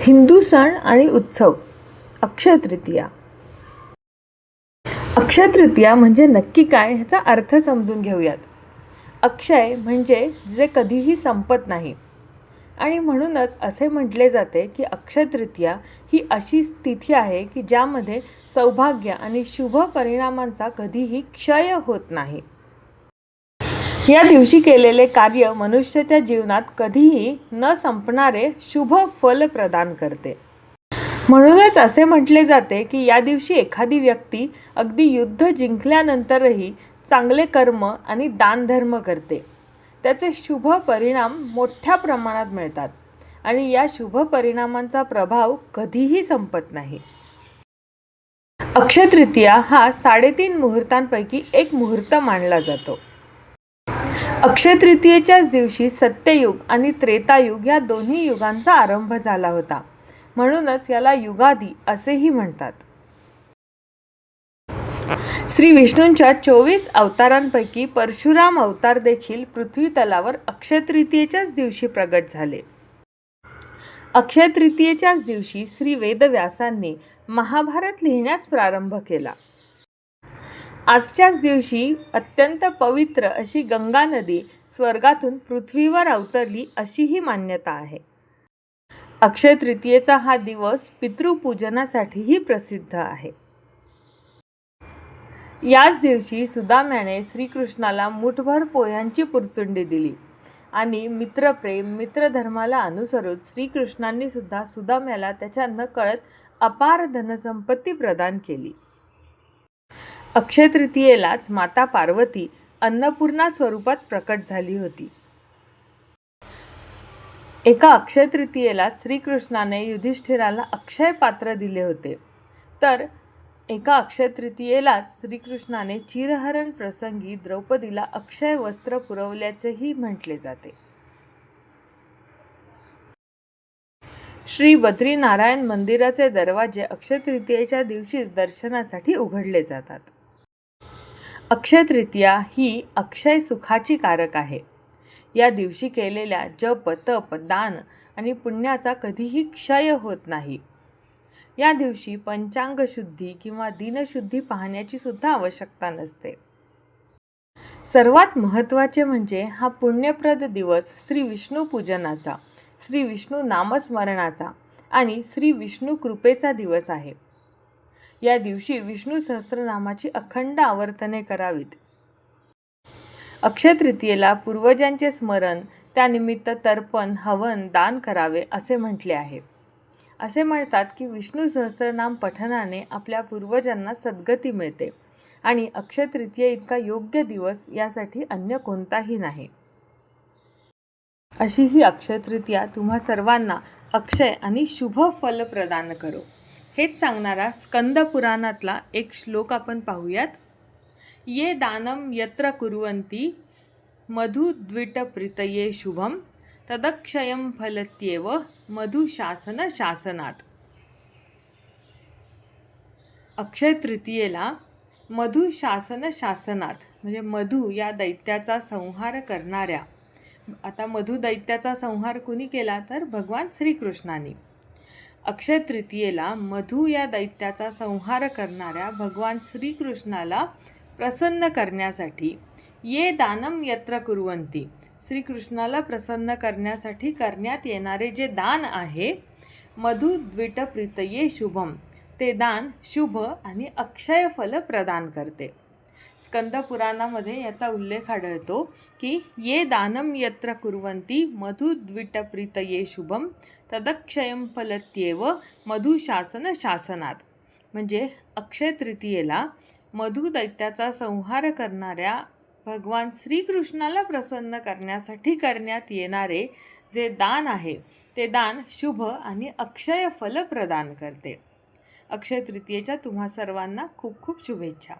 हिंदू सण आणि उत्सव. अक्षय तृतीया. अक्षय तृतीया म्हणजे नक्की काय ह्याचा अर्थ समजून घेऊयात. अक्षय म्हणजे जे कधीही संपत नाही. आणि म्हणूनच असे म्हटले जाते की अक्षय तृतीया ही अशी तिथी आहे की ज्यामध्ये सौभाग्य आणि शुभ परिणामांचा कधीही क्षय होत नाही. या दिवशी केलेले कार्य मनुष्याच्या जीवनात कधीही न संपणारे शुभ फल प्रदान करते. म्हणूनच असे म्हटले जाते की या दिवशी एखादी व्यक्ती अगदी युद्ध जिंकल्यानंतरही चांगले कर्म आणि दानधर्म करते. त्याचे शुभ परिणाम मोठ्या प्रमाणात मिळतात आणि या शुभ परिणामांचा प्रभाव कधीही संपत नाही. अक्षय तृतीया हा साडेतीन मुहूर्तांपैकी एक मुहूर्त मानला जातो. अक्षय तृतीयेच्याच दिवशी सत्ययुग आणि त्रेतायुग या दोन्ही युगांचा आरंभ झाला होता. म्हणूनच याला युगादी असेही म्हणतात. श्री विष्णूंच्या चोवीस अवतारांपैकी परशुराम अवतार देखील पृथ्वी तलावर अक्षय तृतीयेच्याच दिवशी प्रगट झाले. अक्षय तृतीयेच्याच दिवशी श्री वेदव्यासांनी महाभारत लिहिण्यास प्रारंभ केला. आजच्याच दिवशी अत्यंत पवित्र अशी गंगा नदी स्वर्गातून पृथ्वीवर अवतरली अशीही मान्यता आहे. अक्षय तृतीयेचा हा दिवस पितृपूजनासाठीही प्रसिद्ध आहे. याच दिवशी सुदाम्याने श्रीकृष्णाला मुठभर पोह्यांची पुरचुंडी दिली आणि मित्रप्रेम मित्रधर्माला अनुसरून श्रीकृष्णांनी सुद्धा सुदाम्याला त्याच्या नकळत अपार धनसंपत्ती प्रदान केली. अक्षय तृतीयेलाच माता पार्वती अन्नपूर्णा स्वरूपात प्रकट झाली होती. एका अक्षय तृतीयेला श्रीकृष्णाने युधिष्ठिराला अक्षय पात्र दिले होते. तर एका अक्षय तृतीयेलाच श्रीकृष्णाने चिरहरण प्रसंगी द्रौपदीला अक्षय वस्त्र पुरवल्याचेही म्हटले जाते. श्री बद्रीनारायण मंदिराचे दरवाजे अक्षय तृतीयेच्या दिवशीच दर्शनासाठी उघडले जातात. अक्षय तृतीया ही अक्षय सुखाची कारक आहे. या दिवशी केलेल्या जप तप दान आणि पुण्याचा कधीही क्षय होत नाही. या दिवशी पंचांग शुद्धी किंवा दिनशुद्धी पाहण्याची सुद्धा आवश्यकता नसते. सर्वात महत्त्वाचे म्हणजे हा पुण्यप्रद दिवस श्री विष्णू पूजनाचा श्री विष्णू नामस्मरणाचा आणि श्री विष्णू कृपेचा दिवस आहे. या दिवशी विष्णू सहस्त्रनामाची अखंड आवर्तने करावीत. अक्षय तृतीयेला पूर्वजांचे स्मरण त्यानिमित्त तर्पण हवन दान करावे असे म्हटले आहे. असे म्हणतात की विष्णू सहस्रनाम पठनाने आपल्या पूर्वजांना सद्गती मिळते आणि अक्षय तृतीय इतका योग्य दिवस यासाठी अन्य कोणताही नाही. अशी ही अक्षय तृतीया तुम्हा सर्वांना अक्षय आणि शुभ फल प्रदान करो. हेच सांगणारा स्कंद पुराणातला एक श्लोक आपण पाहूयात. ये दानम यत्र कुर्वन्ति मधुद्विटप्रितये शुभम तदक्षयं फलत्येव मधुशासन शासनात. अक्षय तृतीयेला मधुशासन शासनात म्हणजे मधु या दैत्याचा संहार करणाऱ्या. आता मधु दैत्याचा संहार कुणी केला? तर भगवान श्रीकृष्णाने. अक्षय तृतीयेला मधू या दैत्याचा संहार करणाऱ्या भगवान श्रीकृष्णाला प्रसन्न करण्यासाठी. ये दानम यत्र कुर्वंती श्रीकृष्णाला प्रसन्न करण्यासाठी करण्यात येणारे जे दान आहे मधु द्विटप्रीतये शुभम. ते दान शुभ आणि अक्षय फल प्रदान करते. स्कंद पुराणामध्ये याचा उल्लेख आढळतो की ये दानम यत्र कुर्वन्ती मधुद्विटप्रित ये शुभम तदक्षयं फलत्येव मधुशासन शासनात म्हणजे अक्षय तृतीयेला मधु दैत्याचा संहार करणाऱ्या भगवान श्रीकृष्णाला प्रसन्न करण्यासाठी करण्यात येणारे जे दान आहे ते दान शुभ आणि अक्षय फल प्रदान करते. अक्षय तृतीयेच्या तुम्हा सर्वांना खूप खूप शुभेच्छा.